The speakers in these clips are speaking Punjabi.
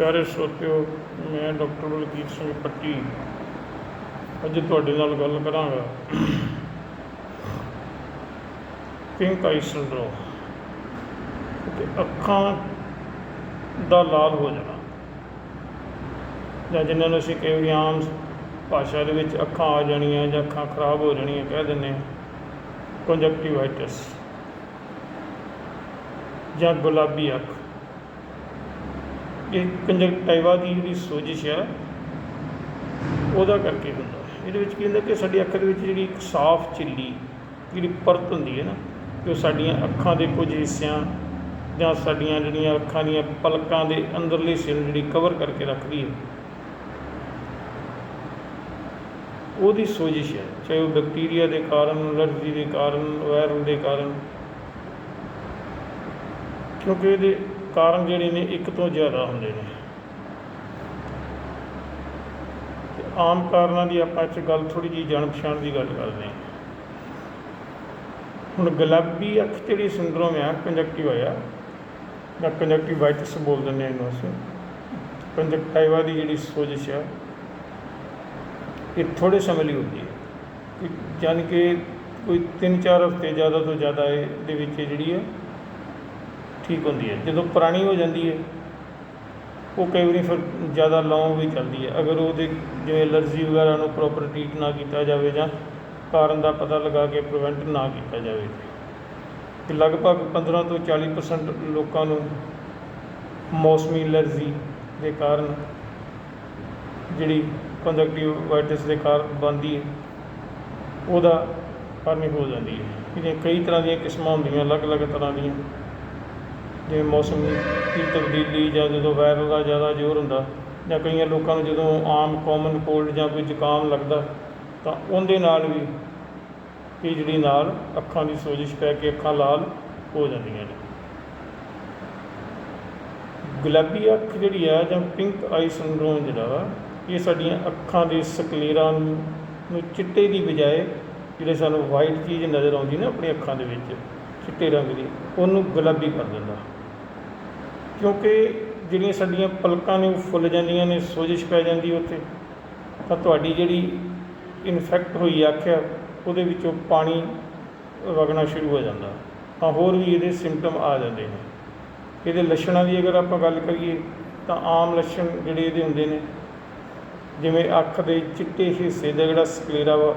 ਪਿਆਰੇ ਸਰੋਤਿਓ ਮੈਂ ਡਾਕਟਰ ਬਲਕੀਤ ਸਿੰਘ ਪੱਟੀ। ਅੱਜ ਤੁਹਾਡੇ ਨਾਲ ਗੱਲ ਕਰਾਂਗਾ। Pink eye syndrome. ਕਿ ਅੱਖਾਂ ਦਾ ਲਾਲ ਹੋ ਜਾਣਾ। ਜਾਂ ਜਿਨ੍ਹਾਂ ਨੂੰ ਅਸੀਂ ਕਈ ਵਾਰੀ ਆਮ ਭਾਸ਼ਾ ਦੇ ਵਿੱਚ ਅੱਖਾਂ ਆ ਜਾਣੀਆਂ ਜਾਂ ਅੱਖਾਂ ਖਰਾਬ ਹੋ ਜਾਣੀਆਂ ਕਹਿ ਦਿੰਦੇ ਹਾਂ ਕੰਜਕਟਿਵਾਈਟਿਸ ਜਾਂ ਗੁਲਾਬੀ ਅੱਖ। ਇਹ ਕੰਜਕਟਾਈਵਾ ਦੀ ਜਿਹੜੀ ਸੋਜਿਸ਼ ਆ, ਉਹਦਾ ਕਰਕੇ ਹੁੰਦਾ ਇਹਦੇ ਵਿੱਚ ਕੀ ਹੁੰਦਾ ਕਿ ਸਾਡੀ ਅੱਖ ਦੇ ਵਿੱਚ ਜਿਹੜੀ ਇੱਕ ਸਾਫ਼ ਝਿੱਲੀ, ਜਿਹੜੀ ਪਰਤ ਹੁੰਦੀ ਹੈ ਨਾ ਕਿ ਉਹ ਸਾਡੀਆਂ ਅੱਖਾਂ ਦੇ ਕੁਝ ਹਿੱਸਿਆਂ ਜਾਂ ਸਾਡੀਆਂ ਜਿਹੜੀਆਂ ਅੱਖਾਂ ਦੀਆਂ ਪਲਕਾਂ ਦੇ ਅੰਦਰਲੇ ਹਿੱਸੇ ਨੂੰ ਜਿਹੜੀ ਕਵਰ ਕਰਕੇ ਰੱਖਦੀ ਹੈ, ਉਹਦੀ ਸੋਜਿਸ਼ ਹੈ। ਚਾਹੇ ਉਹ ਬੈਕਟੀਰੀਆ ਦੇ ਕਾਰਨ ਅਲਰਜੀ ਦੇ ਕਾਰਨ, ਵਾਇਰਲ ਦੇ ਕਾਰਨ, ਕਿਉਂਕਿ ਇਹਦੇ ਕਾਰਨ ਜਿਹੜੇ ਨੇ, ਇੱਕ ਤੋਂ ਜ਼ਿਆਦਾ ਹੁੰਦੇ ਨੇ। ਤੇ ਆਮ ਕਾਰਨਾਂ ਦੀ ਆਪਾਂ ਇੱਥੇ ਗੱਲ ਥੋੜੀ ਜਿਹੀ ਜਾਣ ਪਛਾਣ ਦੀ ਗੱਲ ਕਰਦੇ ਹਾਂ। ਹੁਣ ਗੁਲਾਬੀ ਅੱਖ ਜਿਹੜੀ ਸਿੰਡਰੋਮ ਆ, ਕੰਜੈਕਟਿਵ ਆ ਜਾਂ ਕੰਜਕਟਿਵਾਈਟਿਸ ਬੋਲ ਦਿੰਦੇ ਹਾਂ ਇਹਨੂੰ ਅਸੀਂ। ਕੰਜਕਟਿਵਾ ਦੀ ਜਿਹੜੀ ਸੋਜਿਸ਼ ਆ, ਇਹ ਥੋੜੇ ਸਮੇਂ ਲਈ ਹੁੰਦੀ ਹੈ। ਕਿ ਯਾਨੀ ਕਿ ਕੋਈ 3-4 ਹਫ਼ਤੇ ਜ਼ਿਆਦਾ ਤੋਂ ਜ਼ਿਆਦਾ ਇਹਦੇ ਵਿੱਚ ਇਹ ਜਿਹੜੀ ਹੈ ਠੀਕ ਹੁੰਦੀ ਹੈ। ਜਦੋਂ ਪੁਰਾਣੀ ਹੋ ਜਾਂਦੀ ਹੈ, ਉਹ ਕਈ ਵਾਰੀ ਫਿਰ ਜ਼ਿਆਦਾ ਲੌਂਗ ਵੀ ਚੱਲਦੀ ਹੈ। ਅਗਰ ਉਹਦੇ ਜਿਵੇਂ ਐਲਰਜੀ ਵਗੈਰਾ ਨੂੰ ਪ੍ਰੋਪਰ ਟ੍ਰੀਟ ਨਾ ਕੀਤਾ ਜਾਵੇ ਜਾਂ ਕਾਰਨ ਦਾ ਪਤਾ ਲਗਾ ਕੇ ਪ੍ਰੀਵੈਂਟ ਨਾ ਕੀਤਾ ਜਾਵੇ ਕਿ ਲਗਭਗ 15 ਤੋਂ 40% ਲੋਕਾਂ ਨੂੰ ਮੌਸਮੀ ਐਲਰਜੀ ਦੇ ਕਾਰਨ ਜਿਹੜੀ ਕੰਜਕਟਿਵਾਈਟਿਸ ਦੇ ਕਾਰਨ ਬਣਦੀ ਹੈ, ਉਹਦਾ ਕਾਰਨ ਹੋ ਜਾਂਦੀ ਹੈ। ਇਹਦੀਆਂ ਕਈ ਤਰ੍ਹਾਂ ਦੀਆਂ ਕਿਸਮਾਂ ਹੁੰਦੀਆਂ, ਅਲੱਗ-ਅਲੱਗ ਤਰ੍ਹਾਂ ਦੀਆਂ। ਜਿਵੇਂ ਮੌਸਮ ਦੀ ਤਬਦੀਲੀ ਜਾਂ ਜਦੋਂ ਵਾਇਰਲ ਦਾ ਜ਼ਿਆਦਾ ਜ਼ੋਰ ਹੁੰਦਾ ਜਾਂ ਕਈਆਂ ਲੋਕਾਂ ਨੂੰ ਜਦੋਂ ਆਮ ਕਾਮਨ ਕੋਲਡ ਜਾਂ ਕੋਈ ਜ਼ੁਕਾਮ ਲੱਗਦਾ, ਤਾਂ ਉਹਦੇ ਨਾਲ ਵੀ ਇਹ ਜਿਹੜੀ ਨਾਲ ਅੱਖਾਂ ਦੀ ਸੋਜਿਸ਼ ਪੈ ਕੇ ਅੱਖਾਂ ਲਾਲ ਹੋ ਜਾਂਦੀਆਂ ਨੇ। ਗੁਲਾਬੀ ਅੱਖ ਜਿਹੜੀ ਆ ਜਾਂ ਪਿੰਕ ਆਈ ਸਿੰਡਰੋਮ ਜਿਹੜਾ ਵਾ, ਇਹ ਸਾਡੀਆਂ ਅੱਖਾਂ ਦੇ ਸਕਲੇਰਾਂ ਨੂੰ ਨੂੰ ਚਿੱਟੇ ਦੀ ਬਜਾਏ ਜਿਹੜੇ ਸਾਨੂੰ ਵਾਈਟ ਚੀਜ਼ ਨਜ਼ਰ ਆਉਂਦੀ ਨਾ ਆਪਣੀ ਅੱਖਾਂ ਦੇ ਵਿੱਚ, ਚਿੱਟੇ ਰੰਗ ਦੀ, ਉਹਨੂੰ ਗੁਲਾਬੀ ਕਰ ਦਿੰਦਾ। ਕਿਉਂਕਿ ਜਿਹੜੀਆਂ ਸਾਡੀਆਂ ਪਲਕਾਂ ਨੇ, ਉਹ ਫੁੱਲ ਜਾਂਦੀਆਂ ਨੇ, ਸੋਜਿਸ਼ ਪੈ ਜਾਂਦੀ ਉੱਥੇ। ਤਾਂ ਤੁਹਾਡੀ ਜਿਹੜੀ ਇਨਫੈਕਟ ਹੋਈ ਅੱਖ ਆ ਉਹਦੇ ਵਿੱਚੋਂ ਪਾਣੀ ਵਗਣਾ ਸ਼ੁਰੂ ਹੋ ਜਾਂਦਾ। ਤਾਂ ਹੋਰ ਵੀ ਇਹਦੇ ਸਿੰਪਟਮ ਆ ਜਾਂਦੇ ਨੇ। ਇਹਦੇ ਲੱਛਣਾਂ ਦੀ ਅਗਰ ਆਪਾਂ ਗੱਲ ਕਰੀਏ, ਤਾਂ ਆਮ ਲੱਛਣ ਜਿਹੜੇ ਇਹਦੇ ਹੁੰਦੇ ਨੇ, ਜਿਵੇਂ ਅੱਖ ਦੇ ਚਿੱਟੇ ਹਿੱਸੇ ਦਾ ਜਿਹੜਾ ਸਕਲੇਰਾ ਵਾ,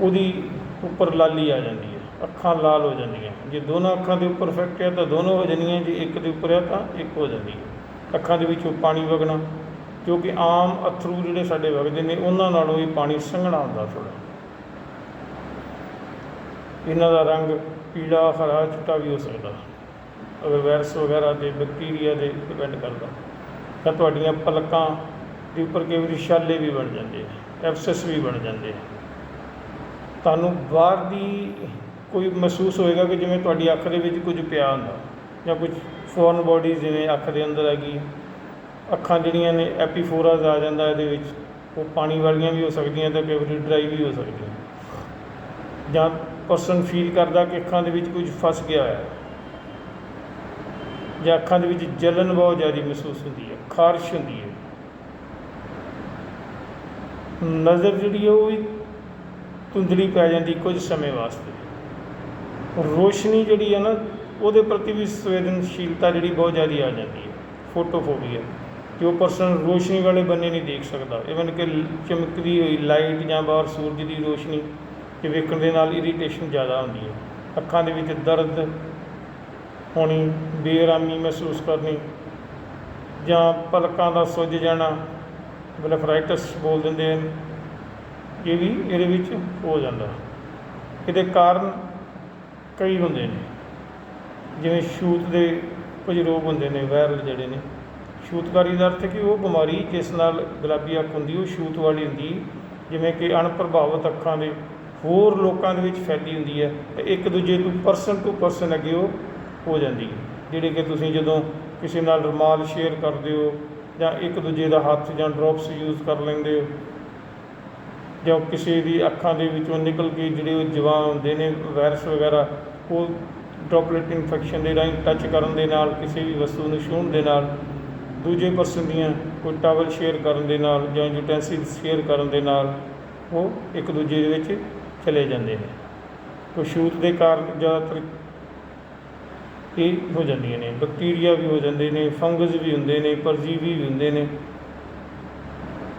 ਉਹਦੀ ਉੱਪਰ ਲਾਲੀ ਆ ਜਾਂਦੀ ਹੈ। ਅੱਖਾਂ ਲਾਲ ਹੋ ਜਾਂਦੀਆਂ। ਜੇ ਦੋਨਾਂ ਅੱਖਾਂ ਦੇ ਉੱਪਰ ਇਫੈਕਟ ਹੈ ਤਾਂ ਦੋਨੋਂ ਹੋ ਜਾਂਦੀਆਂ, ਜੇ ਇੱਕ ਦੇ ਉੱਪਰ ਹੈ ਤਾਂ ਇੱਕ ਹੋ ਜਾਂਦੀ ਹੈ ਅੱਖਾਂ ਦੇ ਵਿੱਚੋਂ ਪਾਣੀ ਵਗਣਾ, ਜੋ ਕਿ ਆਮ ਅਥਰੂ ਜਿਹੜੇ ਸਾਡੇ ਵਗਦੇ ਨੇ, ਉਹਨਾਂ ਨਾਲੋਂ ਇਹ ਪਾਣੀ ਸੰਘਣਾ ਹੁੰਦਾ ਥੋੜਾ ਇਹਨਾਂ ਦਾ ਰੰਗ ਪੀਲਾ, ਹਰਾ, ਚਿੱਟਾ ਵੀ ਹੋ ਸਕਦਾ। ਅਗਰ ਵਾਇਰਸ ਵਗੈਰਾ ਦੇ ਬੈਕਟੀਰੀਆ ਦੇ ਡਿਪੈਂਡ ਕਰਦਾ, ਤਾਂ ਤੁਹਾਡੀਆਂ ਪਲਕਾਂ ਦੇ ਉੱਪਰ ਕਈ ਵਾਰੀ ਛਾਲੇ ਵੀ ਬਣ ਜਾਂਦੇ ਐਬਸੈਸ ਵੀ ਬਣ ਜਾਂਦੇ ਤੁਹਾਨੂੰ ਬਾਹਰ ਦੀ ਕੋਈ ਮਹਿਸੂਸ ਹੋਏਗਾ ਕਿ ਜਿਵੇਂ ਤੁਹਾਡੀ ਅੱਖ ਦੇ ਵਿੱਚ ਕੁਝ ਪਿਆ ਹੁੰਦਾ ਜਾਂ ਕੁਝ ਫੋਰਨ ਬੋਡੀ ਜਿਵੇਂ ਅੱਖ ਦੇ ਅੰਦਰ ਹੈਗੀ, ਅੱਖਾਂ ਜਿਹੜੀਆਂ ਨੇ ਐਪੀਫੋਰਾਸ ਆ ਜਾਂਦਾ ਇਹਦੇ ਵਿੱਚ, ਉਹ ਪਾਣੀ ਵਾਲੀਆਂ ਵੀ ਹੋ ਸਕਦੀਆਂ ਤੇ ਕਈ ਵਾਰੀ ਡਰਾਈ ਵੀ ਹੋ ਸਕਦੀਆਂ। ਜਾਂ ਪਰਸਨ ਫੀਲ ਕਰਦਾ ਕਿ ਅੱਖਾਂ ਦੇ ਵਿੱਚ ਕੁਝ ਫਸ ਗਿਆ ਹੈ ਜਾਂ ਅੱਖਾਂ ਦੇ ਵਿੱਚ ਜਲਨ ਬਹੁਤ ਜ਼ਿਆਦਾ ਮਹਿਸੂਸ ਹੁੰਦੀ ਹੈ, ਖਾਰਸ਼ ਹੁੰਦੀ ਹੈ। ਨਜ਼ਰ ਜਿਹੜੀ ਹੈ ਉਹ ਵੀ ਧੁੰਦਲੀ ਪੈ ਜਾਂਦੀ ਕੁਝ ਸਮੇਂ ਵਾਸਤੇ। ਰੋਸ਼ਨੀ ਜਿਹੜੀ ਹੈ ਨਾ, ਉਹਦੇ ਪ੍ਰਤੀ ਵੀ ਸੰਵੇਦਨਸ਼ੀਲਤਾ ਜਿਹੜੀ ਬਹੁਤ ਜ਼ਿਆਦਾ ਆ ਜਾਂਦੀ ਹੈ, ਫੋਟੋਫੋਬੀਆ। ਕਿ ਉਹ ਪਰਸਨ ਰੋਸ਼ਨੀ ਵਾਲੇ ਬੰਨੇ ਨਹੀਂ ਦੇਖ ਸਕਦਾ। ਇਵਨ ਕਿ ਚਮਕਦੀ ਹੋਈ ਲਾਈਟ ਜਾਂ ਬਾਹਰ ਸੂਰਜ ਦੀ ਰੋਸ਼ਨੀ, ਕਿ ਵੇਖਣ ਦੇ ਨਾਲ ਇਰੀਟੇਸ਼ਨ ਜ਼ਿਆਦਾ ਹੁੰਦੀ ਹੈ। ਅੱਖਾਂ ਦੇ ਵਿੱਚ ਦਰਦ ਹੋਣੀ, ਬੇਆਰਾਮੀ ਮਹਿਸੂਸ ਕਰਨੀ ਜਾਂ ਪਲਕਾਂ ਦਾ ਸੁੱਜ ਜਾਣਾ ਬਲੇਫਰਾਈਟਸ ਬੋਲ ਦਿੰਦੇ ਹਨ, ਇਹ ਵੀ ਇਹਦੇ ਵਿੱਚ ਹੋ ਜਾਂਦਾ। ਇਹਦੇ ਕਾਰਨ ਕਈ ਹੁੰਦੇ ਨੇ। ਜਿਵੇਂ ਛੂਤ ਦੇ ਕੁਝ ਰੋਗ ਹੁੰਦੇ ਨੇ ਵਾਇਰਲ ਜਿਹੜੇ ਨੇ। ਛੂਤਕਾਰੀ ਦਾ ਅਰਥ ਹੈ ਕਿ ਉਹ ਬਿਮਾਰੀ ਜਿਸ ਨਾਲ ਗੁਲਾਬੀ ਅੱਖ ਹੁੰਦੀ, ਉਹ ਛੂਤ ਵਾਲੀ ਹੁੰਦੀ। ਜਿਵੇਂ ਕਿ ਅਣਪ੍ਰਭਾਵਿਤ ਅੱਖਾਂ ਦੇ ਹੋਰ ਲੋਕਾਂ ਦੇ ਵਿੱਚ ਫੈਲੀ ਹੁੰਦੀ ਹੈ, ਤੇ ਇੱਕ ਦੂਜੇ ਤੋਂ ਪਰਸਨ ਟੂ ਪਰਸਨ ਅੱਗੇ ਉਹ ਹੋ ਜਾਂਦੀ ਹੈ। ਜਿਹੜੇ ਕਿ ਤੁਸੀਂ ਜਦੋਂ ਕਿਸੇ ਨਾਲ ਰੁਮਾਲ ਸ਼ੇਅਰ ਕਰਦੇ ਹੋ ਜਾਂ ਇੱਕ ਦੂਜੇ ਦਾ ਹੱਥ ਜਾਂ ਡ੍ਰੌਪਸ ਯੂਜ਼ ਕਰ ਲੈਂਦੇ ਹੋ ਜਾਂ ਕਿਸੇ ਦੀ ਅੱਖਾਂ ਦੇ ਵਿੱਚੋਂ ਨਿਕਲ ਕੇ ਜਿਹੜੇ ਉਹ ਜਵਾਂ ਹੁੰਦੇ ਨੇ ਵਾਇਰਸ ਵਗੈਰਾ, ਉਹ ਡ੍ਰੌਪਲੇਟ ਇਨਫੈਕਸ਼ਨ ਦੇ ਰਾਹੀਂ ਟੱਚ ਕਰਨ ਦੇ ਨਾਲ, ਕਿਸੇ ਵੀ ਵਸਤੂ ਨੂੰ ਛੂਹਣ ਦੇ ਨਾਲ, ਦੂਜੇ ਪਰਸਨ ਦੀਆਂ ਕੋਈ ਟਾਵਲ ਸ਼ੇਅਰ ਕਰਨ ਦੇ ਨਾਲ ਜਾਂ ਯੂਟੈਂਸਿਲ ਸ਼ੇਅਰ ਕਰਨ ਦੇ ਨਾਲ, ਉਹ ਇੱਕ ਦੂਜੇ ਦੇ ਵਿੱਚ ਚਲੇ ਜਾਂਦੇ ਨੇ। ਕੋਈ ਛੂਤ ਦੇ ਕਾਰਨ ਜ਼ਿਆਦਾਤਰ ਇਹ ਹੋ ਜਾਂਦੀਆਂ ਨੇ। ਬੈਕਟੀਰੀਆ ਵੀ ਹੋ ਜਾਂਦੇ ਨੇ ਫੰਗਸ ਵੀ ਹੁੰਦੇ ਨੇ, ਪਰਜੀਵੀ ਵੀ ਹੁੰਦੇ ਨੇ।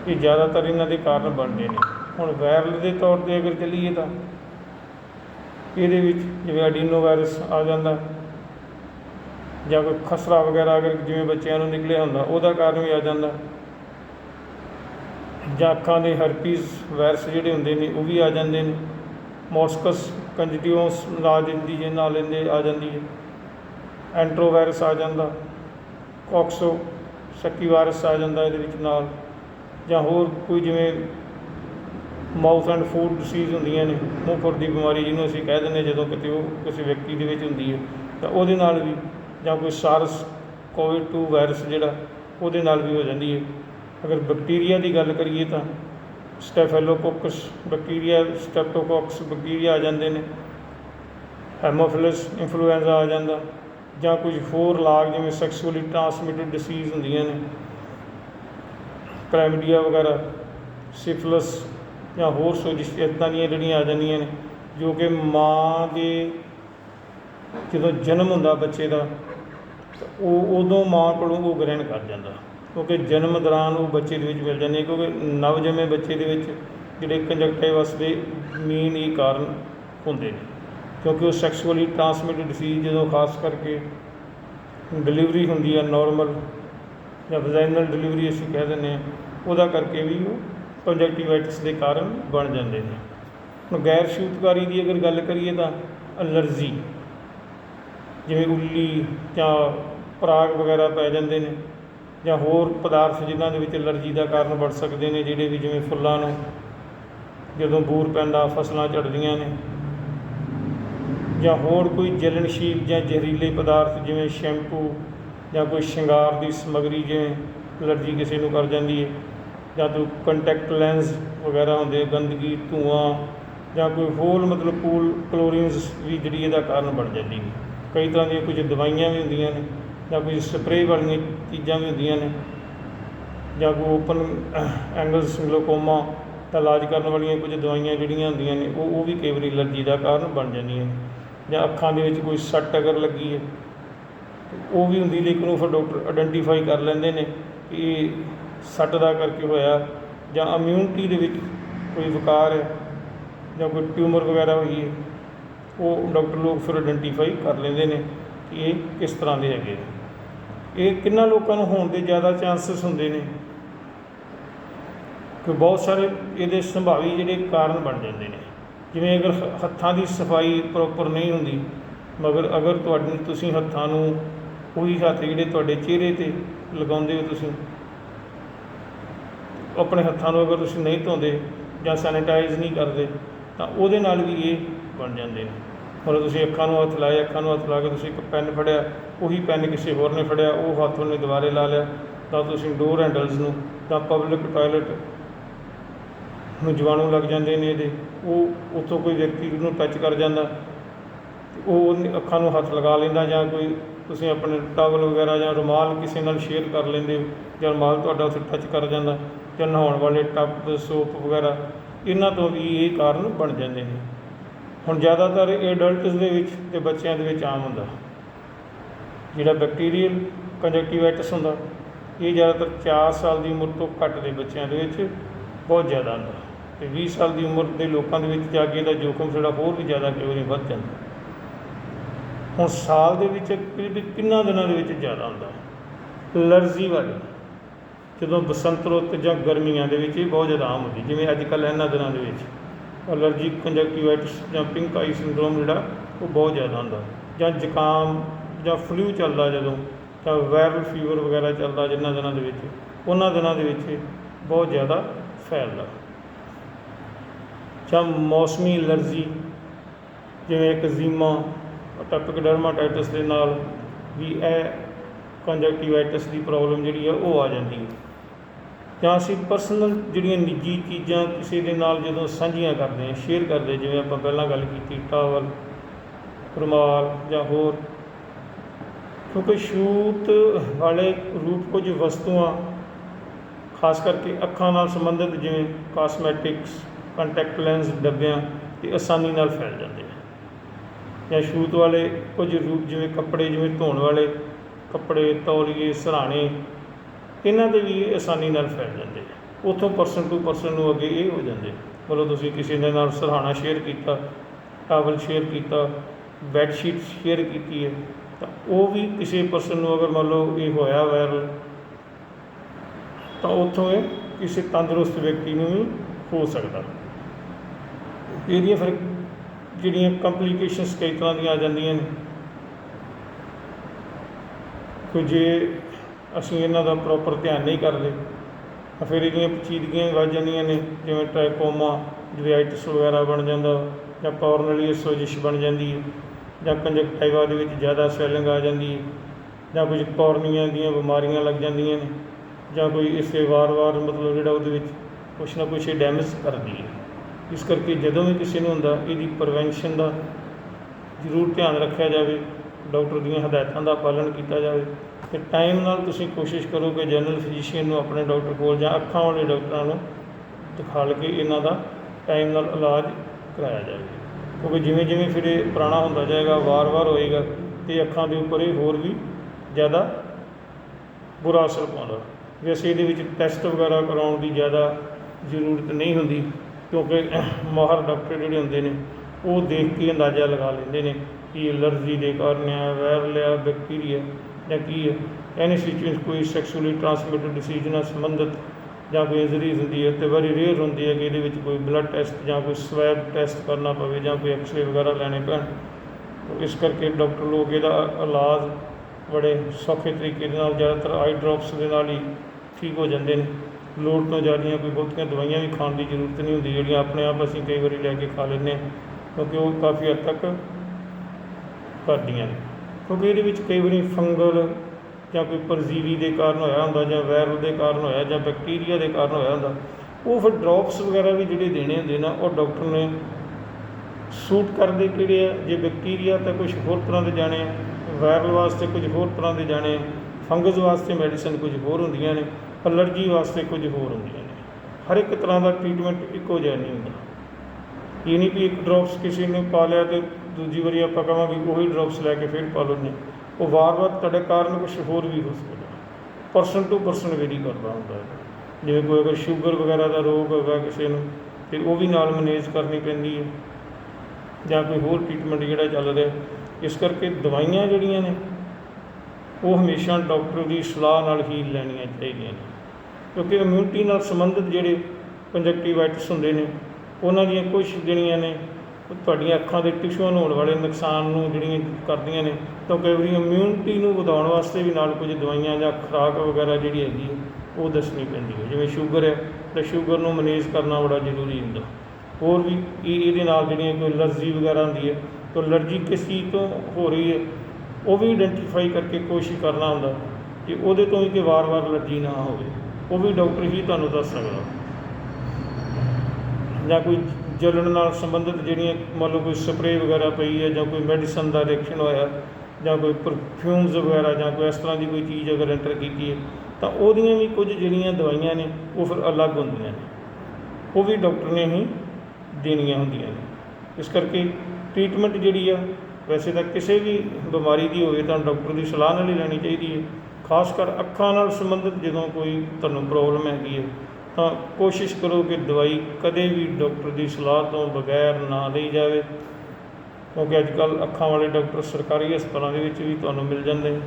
ਇਹ ਜ਼ਿਆਦਾਤਰ ਇਹਨਾਂ ਦੇ ਕਾਰਨ ਬਣਦੇ ਨੇ। ਹੁਣ ਵਾਇਰਲ ਦੇ ਤੌਰ ਤੇ ਅਗਰ ਚੱਲੀਏ ਤਾਂ ਇਹਦੇ ਵਿੱਚ ਜਿਵੇਂ ਅਡੀਨੋ ਵਾਇਰਸ ਆ ਜਾਂਦਾ ਜਾਂ ਕੋਈ ਖਸਰਾ ਵਗੈਰਾ ਅਗਰ ਜਿਵੇਂ ਬੱਚਿਆਂ ਨੂੰ ਨਿਕਲਿਆ ਹੁੰਦਾ, ਉਹਦਾ ਕਾਰਨ ਵੀ ਆ ਜਾਂਦਾ। ਜਾਂ ਅੱਖਾਂ ਦੇ ਹਰਪੀਸ ਵਾਇਰਸ ਜਿਹੜੇ ਹੁੰਦੇ ਨੇ, ਉਹ ਵੀ ਆ ਜਾਂਦੇ ਨੇ। ਮੋਸਕਸ ਕੰਜਟਿਓਸ ਲਾ ਦਿੰਦੀ ਜੇ ਨਾਲ ਲੈਂਦੇ ਆ ਜਾਂਦੀ ਹੈ। ਐਂਟਰੋ ਵਾਇਰਸ ਆ ਜਾਂਦਾ। ਕੋਕਸੋ ਸੱਕੀ ਵਾਇਰਸ ਆ ਜਾਂਦਾ ਇਹਦੇ ਵਿੱਚ ਨਾਲ। ਜਾਂ ਹੋਰ ਕੋਈ ਜਿਵੇਂ ਮਾਊਥ ਐਂਡ ਫੂਡ ਡਿਸੀਜ਼ ਹੁੰਦੀਆਂ ਨੇ, ਮੂੰਹ ਖੁਰ ਦੀ ਬਿਮਾਰੀ ਜਿਹਨੂੰ ਅਸੀਂ ਕਹਿ ਦਿੰਦੇ ਜਦੋਂ ਕਿਤੇ ਉਹ ਕਿਸੇ ਵਿਅਕਤੀ ਦੇ ਵਿੱਚ ਹੁੰਦੀ ਹੈ, ਤਾਂ ਉਹਦੇ ਨਾਲ ਵੀ ਜਾਂ ਕੋਈ ਸਾਰਸ ਕੋਵਿਡ 2 ਵਾਇਰਸ ਜਿਹੜਾ, ਉਹਦੇ ਨਾਲ ਵੀ ਹੋ ਜਾਂਦੀ ਹੈ। ਅਗਰ ਬੈਕਟੀਰੀਆ ਦੀ ਗੱਲ ਕਰੀਏ ਤਾਂ ਸਟੈਫੈਲੋਕੋਕਸ ਬੈਕਟੀਰੀਆ ਸਟੈਪਟੋਕੋਕਸ ਬੈਕਟੀਰੀਆ ਆ ਜਾਂਦੇ ਨੇ ਹੈਮੋਫਿਲਸ ਇਨਫਲੂਐਂਜ਼ਾ ਆ ਜਾਂਦਾ, ਜਾਂ ਕੁਝ ਹੋਰ ਲਾਗ ਜਿਵੇਂ ਸੈਕਸੁਅਲੀ ਟ੍ਰਾਂਸਮਿਟਡ ਡਿਸੀਜ਼ ਹੁੰਦੀਆਂ ਨੇ ਕਲੈਮੀਡੀਆ ਵਗੈਰਾ ਸਿਫਿਲਿਸ ਜਾਂ ਹੋਰ ਸੋਜਿਸ ਇੱਦਾਂ ਦੀਆਂ ਜਿਹੜੀਆਂ ਆ ਜਾਂਦੀਆਂ ਨੇ, ਜੋ ਕਿ ਮਾਂ ਦੇ ਜਦੋਂ ਜਨਮ ਹੁੰਦਾ ਬੱਚੇ ਦਾ ਉਹ ਉਦੋਂ ਮਾਂ ਕੋਲੋਂ ਉਹ ਗ੍ਰਹਿਣ ਕਰ ਜਾਂਦਾ। ਕਿਉਂਕਿ ਜਨਮ ਦੌਰਾਨ ਉਹ ਬੱਚੇ ਦੇ ਵਿੱਚ ਮਿਲ ਜਾਂਦੇ ਕਿਉਂਕਿ ਨਵਜੰਮੇ ਬੱਚੇ ਦੇ ਵਿੱਚ ਜਿਹੜੇ ਕੰਜਕਟਿਵਸ ਦੇ ਮੇਨ ਇਹ ਕਾਰਨ ਹੁੰਦੇ ਨੇ। ਕਿਉਂਕਿ ਉਹ ਸੈਕਸੁਅਲੀ ਟ੍ਰਾਂਸਮਿਟਡ ਡਿਸੀਜ਼ ਜਦੋਂ ਖਾਸ ਕਰਕੇ ਡਿਲੀਵਰੀ ਹੁੰਦੀ ਹੈ ਨਾਰਮਲ ਜਾਂ ਵਜਾਈਨਲ ਡਿਲੀਵਰੀ ਅਸੀਂ ਕਹਿ ਦਿੰਦੇ ਹਾਂ, ਉਹਦਾ ਕਰਕੇ ਵੀ ਉਹ ਕੰਜਕਟਿਵਾਈਟਿਸ ਦੇ ਕਾਰਨ ਬਣ ਜਾਂਦੇ ਨੇ। ਹੁਣ ਗੈਰ ਸ਼ੂਤਕਾਰੀ ਦੀ ਅਗਰ ਗੱਲ ਕਰੀਏ ਤਾਂ ਅਲਰਜੀ, ਜਿਵੇਂ ਉੱਲੀ ਜਾਂ ਪਰਾਗ ਵਗੈਰਾ ਪੈ ਜਾਂਦੇ ਨੇ, ਜਾਂ ਹੋਰ ਪਦਾਰਥ ਜਿਨ੍ਹਾਂ ਦੇ ਵਿੱਚ ਅਲਰਜੀ ਦਾ ਕਾਰਨ ਬਣ ਸਕਦੇ ਨੇ, ਜਿਹੜੇ ਵੀ ਜਿਵੇਂ ਫੁੱਲਾਂ ਨੂੰ ਜਦੋਂ ਬੂਰ ਪੈਂਦਾ, ਫਸਲਾਂ ਝੜਦੀਆਂ ਨੇ, ਜਾਂ ਹੋਰ ਕੋਈ ਜਲਨਸ਼ੀਲ ਜਾਂ ਜ਼ਹਿਰੀਲੇ ਪਦਾਰਥ ਜਿਵੇਂ ਸ਼ੈਂਪੂ ਜਾਂ ਕੋਈ ਸ਼ਿੰਗਾਰ ਦੀ ਸਮੱਗਰੀ ਜਿਵੇਂ ਅਲਰਜੀ ਕਿਸੇ ਨੂੰ ਕਰ ਜਾਂਦੀ ਹੈ। ਜਾਂ ਕੋਈ ਕੰਟੈਕਟ ਲੈਂਸ ਵਗੈਰਾ ਹੁੰਦੇ, ਗੰਦਗੀ, ਧੂਆਂ ਜਾਂ ਕੋਈ ਹੋਰ ਮਤਲਬ ਕੂਲ ਕਲੋਰੀਨਸ ਵੀ ਜਿਹੜੀ ਇਹਦਾ ਕਾਰਨ ਬਣ ਜਾਂਦੀ ਹੈ ਕਈ ਤਰ੍ਹਾਂ ਦੀਆਂ ਕੁਝ ਦਵਾਈਆਂ ਵੀ ਹੁੰਦੀਆਂ ਨੇ ਜਾਂ ਕੁਝ ਸਪਰੇਅ ਵਾਲੀਆਂ ਚੀਜ਼ਾਂ ਵੀ ਹੁੰਦੀਆਂ ਨੇ ਜਾਂ ਕੋਈ ਓਪਨ ਐਂਗਲ ਗਲੋਕੋਮਾ ਦਾ ਇਲਾਜ ਕਰਨ ਵਾਲੀਆਂ ਕੁਝ ਦਵਾਈਆਂ ਜਿਹੜੀਆਂ ਹੁੰਦੀਆਂ ਨੇ, ਉਹ ਉਹ ਵੀ ਕਈ ਵਾਰੀ ਅਲਰਜੀ ਦਾ ਕਾਰਨ ਬਣ ਜਾਂਦੀਆਂ ਨੇ। ਜਾਂ ਅੱਖਾਂ ਦੇ ਵਿੱਚ ਕੋਈ ਸੱਟ ਅਗਰ ਲੱਗੀ ਹੈ ਉਹ ਵੀ ਹੁੰਦੀ, ਲੇਕਿਨ ਉਹ ਫਿਰ ਡਾਕਟਰ ਆਇਡੈਂਟੀਫਾਈ ਕਰ ਲੈਂਦੇ ਨੇ ਕਿ ਸੱਟ ਦਾ ਕਰਕੇ ਹੋਇਆ ਜਾਂ ਇਮਿਊਨਿਟੀ ਦੇ ਵਿੱਚ ਕੋਈ ਵਿਕਾਰ ਹੈ ਜਾਂ ਕੋਈ ਟਿਊਮਰ ਵਗੈਰਾ ਹੋਈ ਹੈ, ਉਹ ਡਾਕਟਰ ਲੋਕ ਫਿਰ ਆਇਡੈਂਟੀਫਾਈ ਕਰ ਲੈਂਦੇ ਨੇ ਕਿ ਇਹ ਕਿਸ ਤਰ੍ਹਾਂ ਦੇ ਹੈਗੇ ਨੇ। ਇਹ ਕਿੰਨਾ ਲੋਕਾਂ ਨੂੰ ਹੋਣ ਦੇ ਜ਼ਿਆਦਾ ਚਾਂਸਸ ਹੁੰਦੇ ਨੇ ਕਿ ਬਹੁਤ ਸਾਰੇ ਇਹਦੇ ਸੰਭਾਵੀ ਜਿਹੜੇ ਕਾਰਨ ਬਣ ਜਾਂਦੇ ਨੇ। ਜਿਵੇਂ ਅਗਰ ਹ- ਹੱਥਾਂ ਦੀ ਸਫ਼ਾਈ ਪ੍ਰੋਪਰ ਨਹੀਂ ਹੁੰਦੀ, ਮਗਰ ਅਗਰ ਤੁਹਾਡੇ, ਤੁਸੀਂ ਹੱਥਾਂ ਨੂੰ ਉਹੀ ਹੱਥ ਜਿਹੜੇ ਤੁਹਾਡੇ ਚਿਹਰੇ ਤੇ ਲਗਾਉਂਦੇ ਹੋ ਤੁਸੀਂ ਆਪਣੇ ਹੱਥਾਂ ਨੂੰ ਅਗਰ ਤੁਸੀਂ ਨਹੀਂ ਧੋਂਦੇ ਜਾਂ ਸੈਨੀਟਾਈਜ਼ ਨਹੀਂ ਕਰਦੇ, ਤਾਂ ਉਹਦੇ ਨਾਲ ਵੀ ਇਹ ਬਣ ਜਾਂਦੇ ਨੇ। ਹੁਣ ਤੁਸੀਂ ਅੱਖਾਂ ਨੂੰ ਹੱਥ ਲਾਇਆ ਅੱਖਾਂ ਨੂੰ ਹੱਥ ਲਾ ਕੇ ਤੁਸੀਂ ਇੱਕ ਪੈਨ ਫੜਿਆ, ਉਹੀ ਪੈਨ ਕਿਸੇ ਹੋਰ ਨੇ ਫੜਿਆ, ਉਹ ਹੱਥ ਉਹਨੇ ਦੁਬਾਰੇ ਲਾ ਲਿਆ, ਤਾਂ ਤੁਸੀਂ ਡੋਰ ਹੈਂਡਲਸ ਨੂੰ ਤਾਂ ਪਬਲਿਕ ਟਾਇਲਟ ਨੂੰ ਜੀਵਾਣੂ ਲੱਗ ਜਾਂਦੇ ਨੇ ਇਹਦੇ। ਉਹ ਉੱਥੋਂ ਕੋਈ ਵਿਅਕਤੀ ਨੂੰ ਟੱਚ ਕਰ ਜਾਂਦਾ ਉਹ ਅੱਖਾਂ ਨੂੰ ਹੱਥ ਲਗਾ ਲੈਂਦਾ ਜਾਂ ਕੋਈ ਤੁਸੀਂ ਆਪਣੇ ਟਾਵਲ ਵਗੈਰਾ ਜਾਂ ਰੁਮਾਲ ਕਿਸੇ ਨਾਲ ਸ਼ੇਅਰ ਕਰ ਲੈਂਦੇ ਹੋ, ਜਾਂ ਰੁਮਾਲ ਤੁਹਾਡਾ ਉੱਥੇ ਟੱਚ ਕਰ ਜਾਂਦਾ ਜਾਂ ਨਹਾਉਣ ਵਾਲੇ ਟੱਬ ਸੋਪ ਵਗੈਰਾ, ਇਹਨਾਂ ਤੋਂ ਵੀ ਇਹ ਕਾਰਨ ਬਣ ਜਾਂਦੇ ਨੇ। ਹੁਣ ਜ਼ਿਆਦਾਤਰ ਇਹ ਅਡਲਟਸ ਦੇ ਵਿੱਚ ਤੇ ਬੱਚਿਆਂ ਦੇ ਵਿੱਚ ਆਮ ਹੁੰਦਾ। ਜਿਹੜਾ ਬੈਕਟੀਰੀਅਲ ਕੰਜਕਟਿਵਾਈਟਿਸ ਹੁੰਦਾ, ਇਹ ਜ਼ਿਆਦਾਤਰ 4 ਸਾਲ ਦੀ ਉਮਰ ਤੋਂ ਘੱਟ ਦੇ ਬੱਚਿਆਂ ਦੇ ਵਿੱਚ ਬਹੁਤ ਜ਼ਿਆਦਾ ਹੁੰਦਾ। ਤੇ 20 ਸਾਲ ਦੀ ਉਮਰ ਦੇ ਲੋਕਾਂ ਦੇ ਵਿੱਚ ਜਾ ਕੇ ਦਾ ਜੋਖਮ ਜਿਹੜਾ ਹੋਰ ਵੀ ਜ਼ਿਆਦਾ ਕਈ ਵਾਰੀ ਵੱਧ ਜਾਂਦਾ। ਹੁਣ ਸਾਲ ਦੇ ਵਿੱਚ ਕਿੰਨਾ ਦਿਨਾਂ ਦੇ ਵਿੱਚ ਜ਼ਿਆਦਾ ਹੁੰਦਾ? ਅਲਰਜੀ ਵਾਲੀ। ਜਦੋਂ ਬਸੰਤ ਰੁੱਤ ਜਾਂ ਗਰਮੀਆਂ ਦੇ ਵਿੱਚ ਇਹ ਬਹੁਤ ਜ਼ਿਆਦਾ ਆਮ ਹੁੰਦੀ, ਜਿਵੇਂ ਅੱਜ ਕੱਲ੍ਹ ਇਹਨਾਂ ਦਿਨਾਂ ਦੇ ਵਿੱਚ ਅਲਰਜੀ ਕੰਜਕਟਿਵਾਈਟਿਸ ਜਾਂ ਪਿੰਕ ਆਈ ਸਿੰਡਰੋਮ ਜਿਹੜਾ, ਉਹ ਬਹੁਤ ਜ਼ਿਆਦਾ ਹੁੰਦਾ। ਜਾਂ ਜ਼ੁਕਾਮ ਜਾਂ ਫਲੂ ਚੱਲਦਾ ਜਦੋਂ, ਜਾਂ ਵਾਇਰਲ ਫੀਵਰ ਵਗੈਰਾ ਚੱਲਦਾ ਜਿਨ੍ਹਾਂ ਦਿਨਾਂ ਦੇ ਵਿੱਚ, ਉਹਨਾਂ ਦਿਨਾਂ ਦੇ ਵਿੱਚ ਬਹੁਤ ਜ਼ਿਆਦਾ ਫੈਲਦਾ। ਜਾਂ ਮੌਸਮੀ ਅਲਰਜੀ, ਜਿਵੇਂ ਐਕਜ਼ੀਮਾ ਟੈਪਿਕ ਡਰਮਾਟਾਈਟਿਸ ਦੇ ਨਾਲ ਵੀ ਇਹ ਕੰਜਕਟਿਵਾਈਟਿਸ ਦੀ ਪ੍ਰੋਬਲਮ ਜਿਹੜੀ ਆ, ਉਹ ਆ ਜਾਂਦੀ ਹੈ। ਜਾਂ ਅਸੀਂ ਪਰਸਨਲ ਜਿਹੜੀਆਂ ਨਿੱਜੀ ਚੀਜ਼ਾਂ ਕਿਸੇ ਦੇ ਨਾਲ ਜਦੋਂ ਸਾਂਝੀਆਂ ਕਰਦੇ ਹਾਂ ਸ਼ੇਅਰ ਕਰਦੇ ਜਿਵੇਂ ਆਪਾਂ ਪਹਿਲਾਂ ਗੱਲ ਕੀਤੀ ਟਾਵਲ ਰੁਮਾਲ ਜਾਂ ਹੋਰ, ਕਿਉਂਕਿ ਛੂਤ ਵਾਲੇ ਰੂਪ ਕੁਝ ਵਸਤੂਆਂ, ਖਾਸ ਕਰਕੇ ਅੱਖਾਂ ਨਾਲ ਸੰਬੰਧਿਤ ਜਿਵੇਂ ਕਾਸਮੈਟਿਕਸ ਕੰਟੈਕਟ ਲੈਂਸ ਡੱਬਿਆਂ, ਇਹ ਆਸਾਨੀ ਨਾਲ ਫੈਲ ਜਾਂਦੇ ਆ ਜਾਂ ਛੂਤ ਵਾਲੇ ਕੁਝ ਰੂਪ ਜਿਵੇਂ ਕੱਪੜੇ, ਜਿਵੇਂ ਧੋਣ ਵਾਲੇ ਕੱਪੜੇ, ਤੌਲੀਏ, ਸਰਾਣੇ ਇਹਨਾਂ ਦੇ ਵੀ ਇਹ ਆਸਾਨੀ ਨਾਲ ਫੈਲ ਜਾਂਦੇ ਆ। ਉੱਥੋਂ ਪਰਸਨ ਟੂ ਪਰਸਨ ਨੂੰ ਅੱਗੇ ਇਹ ਹੋ ਜਾਂਦੇ ਮਤਲਬ ਤੁਸੀਂ ਕਿਸੇ ਦੇ ਨਾਲ ਸਰਾਣਾ ਸ਼ੇਅਰ ਕੀਤਾ ਟਾਵਲ ਸ਼ੇਅਰ ਕੀਤਾ ਬੈੱਡ ਸ਼ੀਟ ਸ਼ੇਅਰ ਕੀਤੀ ਹੈ, ਤਾਂ ਉਹ ਵੀ ਕਿਸੇ ਪਰਸਨ ਨੂੰ ਅਗਰ ਮੰਨ ਲਓ ਇਹ ਹੋਇਆ ਵਾਇਰਲ ਤਾਂ ਉੱਥੋਂ ਇਹ ਕਿਸੇ ਤੰਦਰੁਸਤ ਵਿਅਕਤੀ ਨੂੰ ਵੀ ਹੋ ਸਕਦਾ। ਇਹਦੀਆਂ ਫਿਰ ਜਿਹੜੀਆਂ ਕੰਪਲਿਕੇਸ਼ਨਸ ਕਈ ਤਰ੍ਹਾਂ ਦੀਆਂ ਆ ਜਾਂਦੀਆਂ ਨੇ। ਕਿ ਜੇ ਅਸੀਂ ਇਹਨਾਂ ਦਾ ਪ੍ਰੋਪਰ ਧਿਆਨ ਨਹੀਂ ਕਰਦੇ। ਤਾਂ ਫਿਰ ਇਹਦੀਆਂ ਪਚੀਦਗੀਆਂ ਵੱਧ ਜਾਂਦੀਆਂ ਨੇ, ਜਿਵੇਂ ਟ੍ਰਾਈਕੋਮਾ ਜੁਵੇਆਈਟਿਸ ਵਗੈਰਾ ਬਣ ਜਾਂਦਾ, ਜਾਂ ਕੋਰਨਲੀ ਸੋਜਿਸ਼ ਬਣ ਜਾਂਦੀ ਹੈ, ਜਾਂ ਕੰਜਕਟਿਵਾ ਦੇ ਵਿੱਚ ਜ਼ਿਆਦਾ ਸਵੈਲਿੰਗ ਆ ਜਾਂਦੀ ਹੈ, ਜਾਂ ਕੁਝ ਕੋਰਨੀਆਂ ਦੀਆਂ ਬਿਮਾਰੀਆਂ ਲੱਗ ਜਾਂਦੀਆਂ ਨੇ, ਜਾਂ ਕੋਈ ਇਸੇ ਵਾਰ-ਵਾਰ ਮਤਲਬ ਜਿਹੜਾ ਉਹਦੇ ਵਿੱਚ ਕੁਛ ਨਾ ਕੁਛ ਡੈਮੇਜ ਕਰਦੀ ਹੈ। ਇਸ ਕਰਕੇ ਜਦੋਂ ਵੀ ਕਿਸੇ ਨੂੰ ਹੁੰਦਾ, ਇਹਦੀ ਪ੍ਰੀਵੈਂਸ਼ਨ ਦਾ ਜ਼ਰੂਰ ਧਿਆਨ ਰੱਖਿਆ ਜਾਵੇ, ਡਾਕਟਰ ਦੀਆਂ ਹਦਾਇਤਾਂ ਦਾ ਪਾਲਣ ਕੀਤਾ ਜਾਵੇ। ਤੇ ਟਾਈਮ ਨਾਲ ਤੁਸੀਂ ਕੋਸ਼ਿਸ਼ ਕਰੋ ਕਿ ਜਨਰਲ ਫਿਜ਼ੀਸ਼ੀਅਨ ਨੂੰ ਆਪਣੇ ਡਾਕਟਰ ਕੋਲ ਜਾਂ ਅੱਖਾਂ ਵਾਲੇ ਡਾਕਟਰਾਂ ਨੂੰ ਦਿਖਾਲ ਕੇ ਇਹਨਾਂ ਦਾ ਟਾਈਮ ਨਾਲ ਇਲਾਜ ਕਰਾਇਆ ਜਾਵੇ। ਕਿਉਂਕਿ ਜਿਵੇਂ ਜਿਵੇਂ ਫਿਰ ਇਹ ਪੁਰਾਣਾ ਹੁੰਦਾ ਜਾਏਗਾ ਵਾਰ-ਵਾਰ ਹੋਏਗਾ, ਤੇ ਅੱਖਾਂ ਦੇ ਉੱਪਰ ਇਹ ਹੋਰ ਵੀ ਜ਼ਿਆਦਾ ਬੁਰਾ ਅਸਰ ਪਾਉਂਦਾ। ਵੈਸੇ ਇਹਦੇ ਵਿੱਚ ਟੈਸਟ ਵਗੈਰਾ ਕਰਾਉਣ ਦੀ ਜ਼ਿਆਦਾ ਜ਼ਰੂਰਤ ਨਹੀਂ ਹੁੰਦੀ, ਕਿਉਂਕਿ ਮਾਹਰ ਡਾਕਟਰ ਜਿਹੜੇ ਹੁੰਦੇ ਨੇ, ਉਹ ਦੇਖ ਕੇ ਅੰਦਾਜ਼ਾ ਲਗਾ ਲੈਂਦੇ ਨੇ ਕਿ ਐਲਰਜੀ ਦੇ ਕਾਰਨ ਆ, ਵਾਇਰਲ ਆ ਬੈਕਟੀਰੀਆ ਜਾਂ ਕੀ ਹੈ? ਐਨੀ ਸਿਚੁਏਸ਼ਨ ਕੋਈ ਸੈਕਸ਼ੂਅਲੀ ਟ੍ਰਾਂਸਮਿਟਡ ਡਿਸੀਜ਼ ਨਾਲ ਸੰਬੰਧਿਤ ਜਾਂ ਕੋਈ ਇੰਜਰੀਜ਼ ਹੁੰਦੀ ਹੈ, ਤੇ ਵੈਰੀ ਰੇਅਰ ਹੁੰਦੀ ਹੈ ਕਿ ਇਹਦੇ ਵਿੱਚ ਕੋਈ ਬਲੱਡ ਟੈਸਟ ਜਾਂ ਕੋਈ ਸਵੈਬ ਟੈਸਟ ਕਰਨਾ ਪਵੇ ਜਾਂ ਕੋਈ ਐਕਸਰੇ ਵਗੈਰਾ ਲੈਣੇ ਪੈਣ। ਇਸ ਕਰਕੇ ਡਾਕਟਰ ਲੋਕ ਇਹਦਾ ਇਲਾਜ ਬੜੇ ਸੌਖੇ ਤਰੀਕੇ ਦੇ ਨਾਲ, ਜ਼ਿਆਦਾਤਰ ਆਈ ਡ੍ਰੌਪਸ ਦੇ ਨਾਲ ਹੀ ਠੀਕ ਹੋ ਜਾਂਦੇ ਨੇ। ਲੋੜ ਤੋਂ ਜ਼ਿਆਦੀਆਂ ਕੋਈ ਬਹੁਤੀਆਂ ਦਵਾਈਆਂ ਵੀ ਖਾਣ ਦੀ ਜ਼ਰੂਰਤ ਨਹੀਂ ਹੁੰਦੀ, ਜਿਹੜੀਆਂ ਆਪਣੇ ਆਪ ਅਸੀਂ ਕਈ ਵਾਰੀ ਲੈ ਕੇ ਖਾ ਲੈਂਦੇ ਹਾਂ, ਕਿਉਂਕਿ ਉਹ ਕਾਫੀ ਹੱਦ ਤੱਕ ਕਰਦੀਆਂ ਨੇ। ਕਿਉਂਕਿ ਇਹਦੇ ਵਿੱਚ ਕਈ ਵਾਰੀ ਫੰਗਲ ਜਾਂ ਕੋਈ ਪਰਜੀਵੀ ਦੇ ਕਾਰਨ ਹੋਇਆ ਹੁੰਦਾ ਜਾਂ ਵਾਇਰਲ ਦੇ ਕਾਰਨ ਹੋਇਆ ਜਾਂ ਬੈਕਟੀਰੀਆ ਦੇ ਕਾਰਨ ਹੋਇਆ ਹੁੰਦਾ, ਉਹ ਫਿਰ ਡ੍ਰੌਪਸ ਵਗੈਰਾ ਵੀ ਜਿਹੜੇ ਦੇਣੇ ਹੁੰਦੇ ਨਾ, ਉਹ ਡਾਕਟਰ ਨੇ ਸੂਟ ਕਰਦੇ ਕਿਹੜੇ ਆ? ਜੇ ਬੈਕਟੀਰੀਆ ਤਾਂ ਕੁਝ ਹੋਰ ਤਰ੍ਹਾਂ ਦੇ ਜਾਣੇ, ਵਾਇਰਲ ਵਾਸਤੇ ਕੁਝ ਹੋਰ ਤਰ੍ਹਾਂ ਦੇ ਜਾਣੇ, ਫੰਗਸ ਵਾਸਤੇ ਮੈਡੀਸਨ ਕੁਝ ਹੋਰ ਹੁੰਦੀਆਂ ਨੇ, ਅਲਰਜੀ ਵਾਸਤੇ ਕੁਝ ਹੋਰ ਹੁੰਦੀਆਂ ਨੇ। ਹਰ ਇੱਕ ਤਰ੍ਹਾਂ ਦਾ ਟ੍ਰੀਟਮੈਂਟ ਇੱਕੋ ਜਿਹਾ ਨਹੀਂ ਹੁੰਦਾ। ਇਹ ਨਹੀਂ ਵੀ ਇੱਕ ਡ੍ਰੌਪਸ ਕਿਸੇ ਨੇ ਪਾ ਲਿਆ ਤੇ ਦੂਜੀ ਵਾਰੀ ਆਪਾਂ ਕਹਾਂਗੇ ਉਹੀ ਡ੍ਰੌਪਸ ਲੈ ਕੇ ਫਿਰ ਪਾ ਲੈਂਦੇ ਉਹ ਵਾਰ-ਵਾਰ ਤੁਹਾਡੇ ਕਾਰਨ ਕੁਝ ਹੋਰ ਵੀ ਹੋ ਸਕਦਾ ਪਰਸਨ ਟੂ ਪਰਸਨ ਵੇਰੀ ਕਰਦਾ ਹੁੰਦਾ ਹੈ ਜਿਵੇਂ ਕੋਈ ਅਗਰ ਸ਼ੂਗਰ ਵਗੈਰਾ ਦਾ ਰੋਗ ਹੈਗਾ ਕਿਸੇ ਨੂੰ, ਤੇ ਉਹ ਵੀ ਨਾਲ ਮੈਨੇਜ ਕਰਨੀ ਪੈਂਦੀ ਹੈ। ਜਾਂ ਕੋਈ ਹੋਰ ਟ੍ਰੀਟਮੈਂਟ ਜਿਹੜਾ ਚੱਲ ਰਿਹਾ ਇਸ ਕਰਕੇ ਦਵਾਈਆਂ ਜਿਹੜੀਆਂ ਨੇ, ਉਹ ਹਮੇਸ਼ਾ ਡਾਕਟਰ ਦੀ ਸਲਾਹ ਨਾਲ ਹੀ ਲੈਣੀਆਂ ਚਾਹੀਦੀਆਂ ਨੇ। ਕਿਉਂਕਿ ਇਮਿਊਨਿਟੀ ਨਾਲ ਸੰਬੰਧਿਤ ਜਿਹੜੇ ਕੰਜਕਟਿਵਾਈਟਿਸ ਹੁੰਦੇ ਨੇ, ਉਹਨਾਂ ਦੀਆਂ ਕੁਝ ਜਿਹੜੀਆਂ ਨੇ ਤੁਹਾਡੀਆਂ ਅੱਖਾਂ ਦੇ ਟਿਸ਼ੂਆਂ ਨੂੰ ਹੋਣ ਵਾਲੇ ਨੁਕਸਾਨ ਨੂੰ ਜਿਹੜੀਆਂ ਕਰਦੀਆਂ ਨੇ ਤਾਂ ਕਈ ਉਹਦੀ ਇਮਿਊਨਿਟੀ ਨੂੰ ਵਧਾਉਣ ਵਾਸਤੇ ਵੀ ਨਾਲ ਕੁਝ ਦਵਾਈਆਂ ਜਾਂ ਖੁਰਾਕ ਵਗੈਰਾ ਜਿਹੜੀ ਹੈਗੀ ਹੈ, ਉਹ ਦੱਸਣੀ ਪੈਂਦੀ ਹੈ। ਜਿਵੇਂ ਸ਼ੂਗਰ ਹੈ ਤਾਂ ਸ਼ੂਗਰ ਨੂੰ ਮੈਨੇਜ ਕਰਨਾ ਬੜਾ ਜ਼ਰੂਰੀ ਹੁੰਦਾ। ਹੋਰ ਵੀ ਇਹ ਇਹਦੇ ਨਾਲ ਜਿਹੜੀਆਂ ਕੋਈ ਅਲਰਜੀ ਵਗੈਰਾ ਹੁੰਦੀ ਹੈ ਤਾਂ ਅਲਰਜੀ ਕਿਸ ਚੀਜ਼ ਤੋਂ ਹੋ ਰਹੀ ਹੈ ਉਹ ਵੀ ਆਇਡੈਂਟੀਫਾਈ ਕਰਕੇ ਕੋਸ਼ਿਸ਼ ਕਰਨਾ ਹੁੰਦਾ ਕਿ ਉਹਦੇ ਤੋਂ ਹੀ ਕਿ ਵਾਰ-ਵਾਰ ਅਲਰਜੀ ਨਾ ਹੋਵੇ ਉਹ ਵੀ ਡਾਕਟਰ ਹੀ ਤੁਹਾਨੂੰ ਦੱਸ ਸਕਦਾ। ਜਾਂ ਕੋਈ ਜਲਣ ਨਾਲ ਸੰਬੰਧਿਤ ਜਿਹੜੀਆਂ ਮੰਨ ਲਓ ਕੋਈ ਸਪਰੇਅ ਵਗੈਰਾ ਪਈ ਹੈ ਜਾਂ ਕੋਈ ਮੈਡੀਸਨ ਦਾ ਰਿਐਕਸ਼ਨ ਹੋਇਆ ਜਾਂ ਕੋਈ ਪਰਫਿਊਮਸ ਵਗੈਰਾ ਜਾਂ ਕੋਈ ਇਸ ਤਰ੍ਹਾਂ ਦੀ ਕੋਈ ਚੀਜ਼ ਅਗਰ ਐਂਟਰ ਕੀਤੀ ਹੈ, ਤਾਂ ਉਹਦੀਆਂ ਵੀ ਕੁਝ ਜਿਹੜੀਆਂ ਦਵਾਈਆਂ ਨੇ, ਉਹ ਫਿਰ ਅਲੱਗ ਹੁੰਦੀਆਂ ਨੇ। ਉਹ ਵੀ ਡਾਕਟਰ ਨੇ ਹੀ ਦੇਣੀਆਂ ਹੁੰਦੀਆਂ ਨੇ। ਇਸ ਕਰਕੇ ਟ੍ਰੀਟਮੈਂਟ ਜਿਹੜੀ ਆ, ਵੈਸੇ ਤਾਂ ਕਿਸੇ ਵੀ ਬਿਮਾਰੀ ਦੀ ਹੋਵੇ ਤਾਂ ਡਾਕਟਰ ਦੀ ਸਲਾਹ ਨਾਲ ਹੀ ਲੈਣੀ ਚਾਹੀਦੀ ਹੈ। ਖਾਸ ਕਰ ਅੱਖਾਂ ਨਾਲ ਸੰਬੰਧਿਤ ਜਦੋਂ ਕੋਈ ਤੁਹਾਨੂੰ ਪ੍ਰੋਬਲਮ ਹੈਗੀ ਹੈ ਤਾਂ ਕੋਸ਼ਿਸ਼ ਕਰੋ ਕਿ ਦਵਾਈ ਕਦੇ ਵੀ ਡਾਕਟਰ ਦੀ ਸਲਾਹ ਤੋਂ ਬਗੈਰ ਨਾ ਲਈ ਜਾਵੇ, ਕਿਉਂਕਿ ਅੱਜ ਕੱਲ੍ਹ ਅੱਖਾਂ ਵਾਲੇ ਡਾਕਟਰ ਸਰਕਾਰੀ ਹਸਪਤਾਲਾਂ ਦੇ ਵਿੱਚ ਵੀ ਤੁਹਾਨੂੰ ਮਿਲ ਜਾਂਦੇ ਨੇ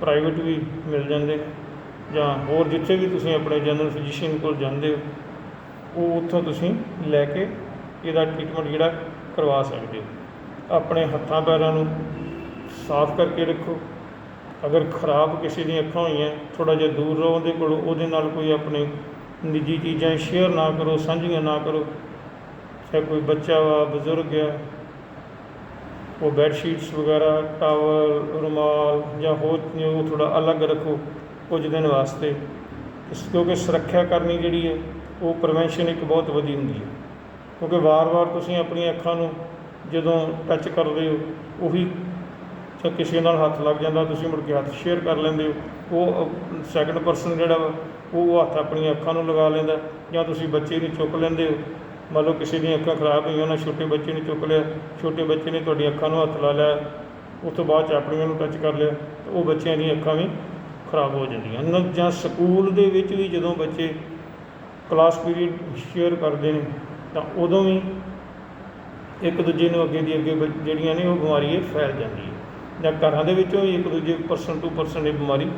ਪ੍ਰਾਈਵੇਟ ਵੀ ਮਿਲ ਜਾਂਦੇ, ਜਾਂ ਹੋਰ ਜਿੱਥੇ ਵੀ ਤੁਸੀਂ ਆਪਣੇ ਜਨਰਲ ਫਿਜ਼ੀਸ਼ੀਅਨ ਕੋਲ ਜਾਂਦੇ ਹੋ, ਉਹ ਉੱਥੋਂ ਤੁਸੀਂ ਲੈ ਕੇ ਇਹਦਾ ਟ੍ਰੀਟਮੈਂਟ ਜਿਹੜਾ ਕਰਵਾ ਸਕਦੇ ਹੋ। ਆਪਣੇ ਹੱਥਾਂ ਪੈਰਾਂ ਨੂੰ ਸਾਫ਼ ਕਰਕੇ ਰੱਖੋ। ਅਗਰ ਖਰਾਬ ਕਿਸੇ ਦੀਆਂ ਅੱਖਾਂ ਹੋਈਆਂ ਥੋੜਾ ਜਿਹਾ ਦੂਰ ਰਹੋ ਉਹਦੇ ਕੋਲੋਂ, ਉਹਦੇ ਨਾਲ ਕੋਈ ਆਪਣੇ ਨਿੱਜੀ ਚੀਜ਼ਾਂ ਸ਼ੇਅਰ ਨਾ ਕਰੋ, ਸਾਂਝੀਆਂ ਨਾ ਕਰੋ। ਚਾਹੇ ਕੋਈ ਬੱਚਾ ਵਾ, ਬਜ਼ੁਰਗ ਆ, ਉਹ ਬੈੱਡ ਸ਼ੀਟਸ ਵਗੈਰਾ ਟਾਵਲ ਰੁਮਾਲ ਜਾਂ ਹੋਰ ਉਹ ਥੋੜਾ ਅਲੱਗ ਰੱਖੋ ਕੁਝ ਦਿਨ ਵਾਸਤੇ। ਕਿਉਂਕਿ ਸੁਰੱਖਿਆ ਕਰਨੀ ਜਿਹੜੀ ਹੈ, ਉਹ ਪ੍ਰੀਵੈਂਸ਼ਨ ਇੱਕ ਬਹੁਤ ਵਧੀਆ ਹੁੰਦੀ ਹੈ। ਕਿਉਂਕਿ ਵਾਰ-ਵਾਰ ਤੁਸੀਂ ਆਪਣੀਆਂ ਅੱਖਾਂ ਨੂੰ ਜਦੋਂ ਟੱਚ ਕਰਦੇ ਹੋ, ਉਹੀ ਜਾਂ ਕਿਸੇ ਨਾਲ ਹੱਥ ਲੱਗ ਜਾਂਦਾ, ਤੁਸੀਂ ਮੁੜ ਕੇ ਹੱਥ ਸ਼ੇਅਰ ਕਰ ਲੈਂਦੇ ਹੋ। ਉਹ ਸੈਕੰਡ ਪਰਸਨ ਜਿਹੜਾ ਵਾ, ਉਹ ਹੱਥ ਆਪਣੀਆਂ ਅੱਖਾਂ ਨੂੰ ਲਗਾ ਲੈਂਦਾ ਜਾਂ ਤੁਸੀਂ ਬੱਚੇ ਨੂੰ ਚੁੱਕ ਲੈਂਦੇ ਹੋ। ਮੰਨ ਲਓ ਕਿਸੇ ਦੀਆਂ ਅੱਖਾਂ ਖਰਾਬ ਹੋਈਆਂ ਉਹਨਾਂ ਛੋਟੇ ਬੱਚੇ ਨੂੰ ਚੁੱਕ ਲਿਆ, ਛੋਟੇ ਬੱਚੇ ਨੇ ਤੁਹਾਡੀਆਂ ਅੱਖਾਂ ਨੂੰ ਹੱਥ ਲਾ ਲਿਆ, ਉਸ ਤੋਂ ਬਾਅਦ 'ਚ ਆਪਣੀਆਂ ਨੂੰ ਟੱਚ ਕਰ ਲਿਆ, ਤਾਂ ਉਹ ਬੱਚਿਆਂ ਦੀਆਂ ਅੱਖਾਂ ਵੀ ਖਰਾਬ ਹੋ ਜਾਂਦੀਆਂ ਨ ਜਾਂ ਸਕੂਲ ਦੇ ਵਿੱਚ ਵੀ ਜਦੋਂ ਬੱਚੇ ਕਲਾਸ ਪੀਰੀਅਡ ਸ਼ੇਅਰ ਕਰਦੇ ਨੇ, ਤਾਂ ਉਦੋਂ ਵੀ ਇੱਕ ਦੂਜੇ ਨੂੰ ਅੱਗੇ ਦੀ ਅੱਗੇ ਬ- ਜਿਹੜੀਆਂ ਨੇ ਉਹ ਬਿਮਾਰੀ ਇਹ ਫੈਲ ਜਾਂਦੀ ਹੈ ਜਾਂ ਘਰਾਂ ਦੇ ਵਿੱਚੋਂ ਵੀ ਇੱਕ ਦੂਜੇ ਪਰਸਨ ਟੂ ਪਰਸਨ ਇਹ ਬਿਮਾਰੀ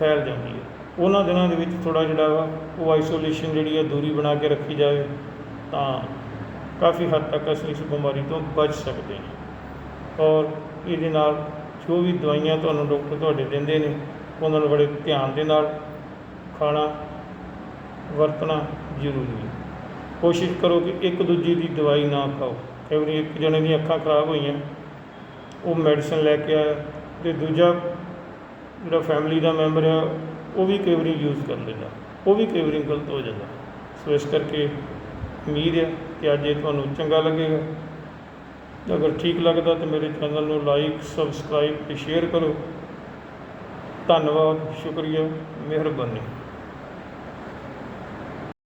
ਫੈਲ ਜਾਂਦੀ ਹੈ। ਉਹਨਾਂ ਦਿਨਾਂ ਦੇ ਵਿੱਚ ਥੋੜਾ ਜਿਹੜਾ ਵਾ, ਉਹ ਆਈਸੋਲੇਸ਼ਨ ਜਿਹੜੀ ਹੈ ਦੂਰੀ ਬਣਾ ਕੇ ਰੱਖੀ ਜਾਵੇ, ਤਾਂ ਕਾਫੀ ਹੱਦ ਤੱਕ ਅਸੀਂ ਇਸ ਬਿਮਾਰੀ ਤੋਂ ਬਚ ਸਕਦੇ ਹਾਂ। ਔਰ ਇਹਦੇ ਨਾਲ ਜੋ ਵੀ ਦਵਾਈਆਂ ਤੁਹਾਨੂੰ ਡਾਕਟਰ ਤੁਹਾਡੇ ਦਿੰਦੇ ਨੇ, ਉਹਨਾਂ ਨੂੰ ਬੜੇ ਧਿਆਨ ਦੇ ਨਾਲ ਖਾਣਾ, ਵਰਤਣਾ ਜ਼ਰੂਰੀ ਹੈ। ਕੋਸ਼ਿਸ਼ ਕਰੋ ਕਿ ਇੱਕ ਦੂਜੇ ਦੀ ਦਵਾਈ ਨਾ ਖਾਓ। ਕਈ ਵਾਰੀ ਇੱਕ ਜਣੇ ਦੀਆਂ ਅੱਖਾਂ ਖਰਾਬ ਹੋਈਆਂ, ਉਹ ਮੈਡੀਸਨ ਲੈ ਕੇ ਆਇਆ ਤੇ ਦੂਜਾ ਜਿਹੜਾ ਫੈਮਿਲੀ ਦਾ ਮੈਂਬਰ ਆ, ਉਹ ਵੀ ਕਈ ਵਾਰੀ ਯੂਜ਼ ਕਰ ਲੈਂਦਾ, ਉਹ ਵੀ ਕਈ ਵਾਰੀ ਗਲਤ ਹੋ ਜਾਂਦਾ। ਸੋ ਇਸ ਕਰਕੇ ਉਮੀਦ ਹੈ ਕਿ ਅੱਜ ਇਹ ਤੁਹਾਨੂੰ ਚੰਗਾ ਲੱਗੇਗਾ। ਅਗਰ ਠੀਕ ਲੱਗਦਾ ਤਾਂ ਮੇਰੇ ਚੈਨਲ ਨੂੰ ਲਾਈਕ ਸਬਸਕ੍ਰਾਈਬ ਤੇ ਸ਼ੇਅਰ ਕਰੋ। ਧੰਨਵਾਦ, ਸ਼ੁਕਰੀਆ, ਮਿਹਰਬਾਨੀ।